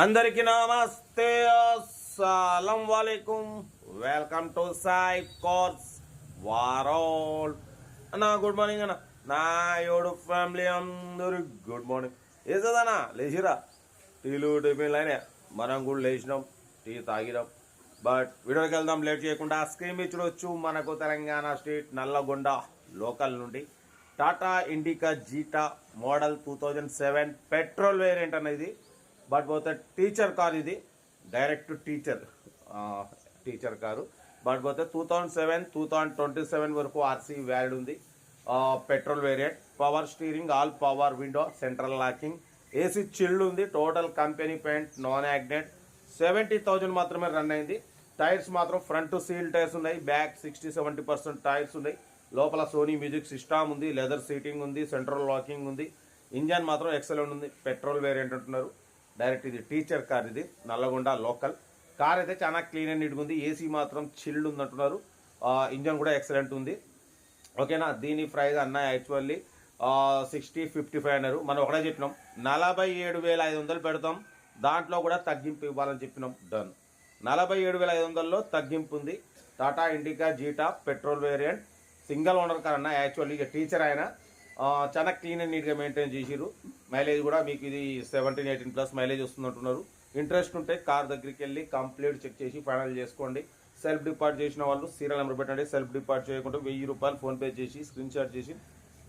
అందరికీ నమస్తే. అస్సలం వాలేకుం. వెల్కమ్ టు సాయి కోర్స్ వారోల్. అన్న గుడ్ మార్నింగ్ అన్న. నా ఏడు ఫ్యామిలీ అందరు గుడ్ మార్నింగ్. వేసేదన్నా లేచిరా? టీలు టిఫిన్లు అయినా మనం కూడా లేచినాం. టీ తాగినాం. బట్ వీడియోకి వెళ్దాం. లేట్ చేయకుండా స్క్రీన్ మీద చూడొచ్చు. మనకు తెలంగాణ స్టేట్ నల్లగొండ లోకల్ నుండి Tata Indica Zeta model two thousand seven petrol variant అనేది బట్ పోతే టీచర్ కార్ ఇది direct teacher teacher car. But పోతే two thousand seven two thousand twenty seven వరకు ఆర్సీ వ్యాలిడ్ ఉంది. Petrol variant power steering all power window central locking AC chilled ఉంది total company paint non యాగ్నెట్. Seventy thousand మాత్రమే run అయింది. Tyres మాత్రం front seal tyres ఉన్నాయి. Back sixty seventy percent tyres ఉన్నాయి. లోపల సోనీ మ్యూజిక్ సిస్టమ్ ఉంది లెదర్ సీటింగ్ ఉంది సెంట్రల్ లాకింగ్ ఉంది. ఇంజన్ మాత్రం ఎక్సలెంట్ ఉంది. పెట్రోల్ వేరియంట్ అంటున్నారు. డైరెక్ట్ ఇది టీచర్ కార్ ఇది నల్లగొండ లోకల్. కార్ అయితే చాలా క్లీన్ అండ్ నీట్గా ఉంది ఏసీ మాత్రం చిల్డ్ ఉంది అంటున్నారు ఇంజన్ కూడా ఎక్సలెంట్ ఉంది. ఓకేనా? దీని ప్రైస్ అన్న యాక్చువల్లీ సిక్స్టీ ఫిఫ్టీ ఫైవ్ అన్నారు. మనం ఒకటే చెప్పినాం నలభై ఏడు వేల ఐదు వందలు పెడతాం దాంట్లో కూడా తగ్గింపు ఇవ్వాలని చెప్పినాం డన్. నలభై ఏడు వేల ఐదు వందల్లో తగ్గింపు ఉంది. Tata Indica Zeta petrol variant single owner car అన్న యాక్చువల్లీ ఇక టీచర్ ఆయన. చాలా క్లీన్ అండ్ నీట్గా మెయింటైన్ చేసిరు మైలేజ్ కూడా మీకు ఇది సెవెంటీన్ ఎయిటీన్ ప్లస్ మైలేజ్ వస్తుందంటున్నారు. ఇంట్రెస్ట్ ఉంటే కార్ దగ్గరికి వెళ్ళి కంప్లీట్ చెక్ చేసి ఫైనల్ చేసుకోండి. సెల్ఫ్ డిపార్ట్ చేసిన వాళ్ళు సీరియల్ నెంబర్ పెట్టండి. సెల్ఫ్ డిపార్ట్ చేయకుండా వెయ్యి రూపాయలు ఫోన్పే చేసి స్క్రీన్ షాట్ చేసి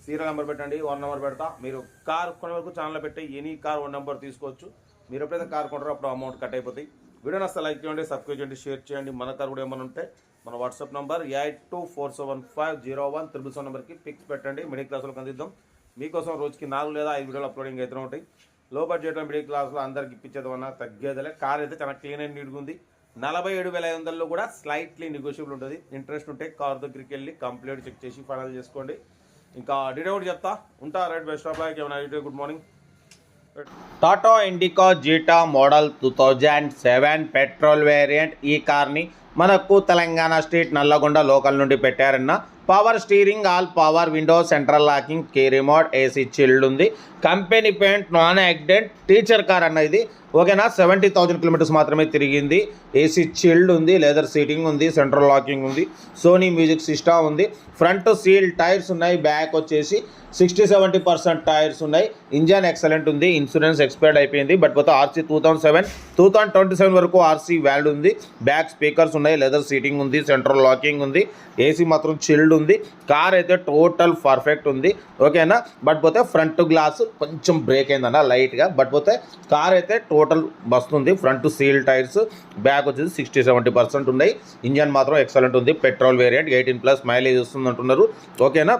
సీరియల్ నెంబర్ పెట్టండి. వన్ నెంబర్ పెడతా. మీరు కార్ కొనే వరకు ఛానల్ పెట్టి ఎనీ కార్ వన్ నెంబర్ తీసుకోవచ్చు. మీరు ఎప్పుడైతే కార్ కొంటారో అప్పుడు అమౌంట్ కట్ అయిపోతాయి. వీడియో నస్తే లైక్ చేయండి సబ్స్క్రైబ్ చేయండి షేర్ చేయండి. మన కార్ కూడా ఏమైనా ఉంటే మన WhatsApp number eight two four seven five zero one triple seven నెంబర్కి పిక్స్ పెట్టండి. మిడిల్ క్లాస్లో అందిద్దాం. మీకోసం రోజుకి నాలుగు లేదా ఐదు వీడియోలు అప్లోడింగ్ అయితే ఉంటాయి. లో బడ్జెట్లో మిడిల్ క్లాస్లో అందరికి ఇప్పించేదమన్నా తగ్గేదలే. కార్ అయితే చాలా క్లీన్ అండ్ నీట్గా ఉంది. నలభై ఏడు వేల ఐదు వందల్లో కూడా స్లైట్లీ నెగోషియబుల్ ఉంటుంది. ఇంట్రెస్ట్ ఉంటే కార్ దగ్గరికి వెళ్ళి కంప్లీట్ చెక్ చేసి ఫైనల్ చేసుకోండి. ఇంకా డీటెయిల్ కూడా చెప్తా. ఉంటా రైట్ బెస్ట్ ఆఫ్ లైక్ ఏమైనా good morning Tata Indica Zeta model two thousand seven petrol variant ఈ కార్ని మనకు తెలంగాణ స్టేట్ నల్లగొండ లోకల్ నుండి పెట్టారన్న power steering all power window central locking key remote AC chilled ఉంది. Company paint non accident teacher car అన్న ఇది. ఓకేనా? Seventy thousand kilometres మాత్రమే తిరిగింది. ఏసీ చిల్డ్ ఉంది లెదర్ సీటింగ్ ఉంది సెంట్రల్ లాకింగ్ ఉంది సోనీ మ్యూజిక్ సిస్టమ్ ఉంది. ఫ్రంట్ సీల్ టైర్స్ ఉన్నాయి బ్యాక్ వచ్చేసి సిక్స్టీ సెవెంటీ పర్సెంట్ టైర్స్ ఉన్నాయి. ఇంజన్ ఎక్సలెంట్ ఉంది ఇన్సూరెన్స్ ఎక్స్పైర్డ్ అయిపోయింది బట్ పోతే RC two thousand seven two thousand twenty seven వరకు ఆర్సీ వ్యాల్డ్ ఉంది. బ్యాక్ స్పీకర్స్ ఉన్నాయి లెదర్ సీటింగ్ ఉంది సెంట్రల్ లాకింగ్ ఉంది. ఏసీ మాత్రం చిల్డ్ ఉంది. కార్ అయితే టోటల్ పర్ఫెక్ట్ ఉంది. ఓకేనా బట్ పోతే ఫ్రంట్ గ్లాస్ కొంచెం బ్రేక్ అయిందన్న లైట్గా బట్ పోతే కార్ అయితే టోటల్ వస్తుంది ఫ్రంట్ సీల్ టైర్స్ బ్యాక్ వచ్చేసి సిక్స్టీ సెవెంటీ పర్సెంట్ ఉన్నాయి. ఇంజన్ మాత్రం ఎక్సలెంట్ ఉంది. Petrol variant eighteen plus mileage వస్తుంది అంటున్నారు ఓకేనా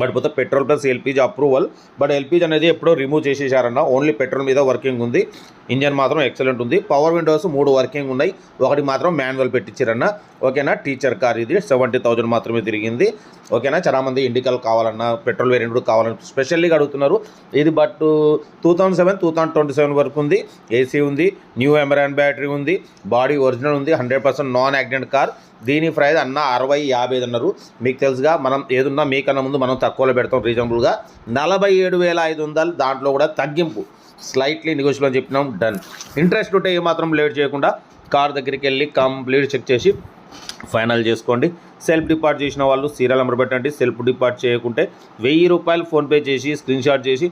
బట్ పోతే petrol plus LPG approval. But LPG అనేది ఎప్పుడో రిమూవ్ చేసేసారన్న. ఓన్లీ పెట్రోల్ మీద వర్కింగ్ ఉంది. ఇంజన్ మాత్రం ఎక్సలెంట్ ఉంది. పవర్ విండోస్ మూడు వర్కింగ్ ఉన్నాయి. ఒకటి మాత్రం మాన్యువల్ పెట్టించారన్న ఓకేనా? టీచర్ కార్ ఇది. సెవెంటీ థౌజండ్ మాత్రమే తిరిగింది. ఓకేనా? చాలా మంది ఇండికల్ కావాలన్నా పెట్రోల్ వేరియంట్ కూడా కావాలన్నా స్పెషల్లీగా అడుగుతున్నారు. ఇది but two thousand seven two thousand twenty seven వరకు ఉంది. ఏసీ ఉంది న్యూ ఎమరాన్ బ్యాటరీ ఉంది బాడీ ఒరిజినల్ ఉంది hundred percent non accident car. దీని ప్రైస్ అన్న అరవై యాభై ఐదు అన్నారు. మీకు తెలుసుగా మనం ఏదున్నా మీకన్నా ముందు మనం తక్కువలో పెడతాం రీజనబుల్గా నలభై ఏడు వేల ఐదు వందలు దాంట్లో కూడా తగ్గింపు. స్లైట్లీ నెగోషియల్ అని చెప్పినాం డన్ ఇంట్రెస్ట్ ఉంటే ఏమాత్రం లేట్ చేయకుండా కార్ దగ్గరికి వెళ్ళి కంప్లీట్ చెక్ చేసి ఫైనల్ చేసుకోండి. సెల్ఫ్ డిపార్ట్ చేసిన వాళ్ళు సీరియల్ నెంబర్ పెట్టండి. సెల్ఫ్ డిపార్ట్ చేయకుంటే వెయ్యి రూపాయలు ఫోన్పే చేసి స్క్రీన్షాట్ చేసి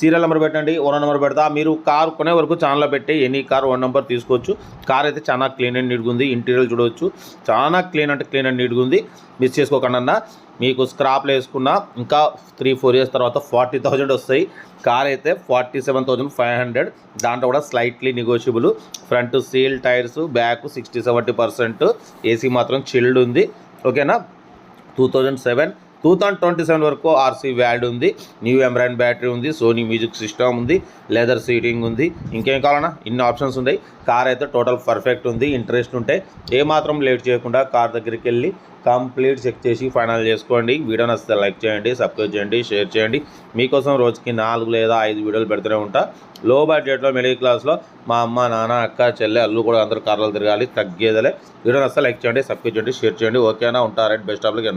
సీరియల్ నెంబర్ పెట్టండి ఓనర్ నెంబర్ పెడతా. మీరు కార్ కొనే వరకు ఛానల్లో పెట్టి ఎనీ కార్ వన్ నెంబర్ తీసుకోవచ్చు. కార్ అయితే చాలా క్లీన్ అండ్ నీట్గా ఉంది ఇంటీరియర్ చూడవచ్చు. చాలా క్లీన్ అంటే క్లీన్ అండ్ నీట్గా ఉంది. మిస్ చేసుకోకుండా మీకు స్క్రాప్లు వేసుకున్న ఇంకా త్రీ ఫోర్ ఇయర్స్ తర్వాత ఫార్టీ థౌజండ్ వస్తాయి. కార్ అయితే forty seven thousand five hundred దాంట్లో కూడా slightly negotiable front seal tyres back sixty seventy percent AC మాత్రం చిల్డ్ ఉంది. ఓకేనా two thousand seven two thousand twenty seven వరకు ఆర్సీ వ్యాడ్ ఉంది న్యూ ఎమ్రాన్ బ్యాటరీ ఉంది సోనీ మ్యూజిక్ సిస్టమ్ ఉంది లెదర్ సీటింగ్ ఉంది ఇంకేం కావాలన్నా ఇన్ని ఆప్షన్స్ ఉన్నాయి. కార్ అయితే టోటల్ పర్ఫెక్ట్ ఉంది ఇంట్రెస్ట్ ఉంటే ఏమాత్రం లేట్ చేయకుండా కార్ దగ్గరికి వెళ్ళి కంప్లీట్ చెక్ చేసి ఫైనల్ చేసుకోండి. వీడియో నచ్చితే లైక్ చేయండి సబ్స్క్రైబ్ చేయండి షేర్ చేయండి. మీకోసం రోజుకి నాలుగు లేదా ఐదు వీడియోలు పెడుతూనే ఉంటా. లో బడ్జెట్లో మిడిల్ క్లాస్లో మా అమ్మ నాన్న అక్క చెల్లె అల్లు కూడా అందరూ కార్లు తిరగాలి తగ్గేదలే. వీడియో నచ్చితే లైక్ చేయండి సబ్స్క్రైబ్ చేయండి షేర్ చేయండి. ఓకేనా? ఉంటారు బెస్ట్ ఆఫ్లకి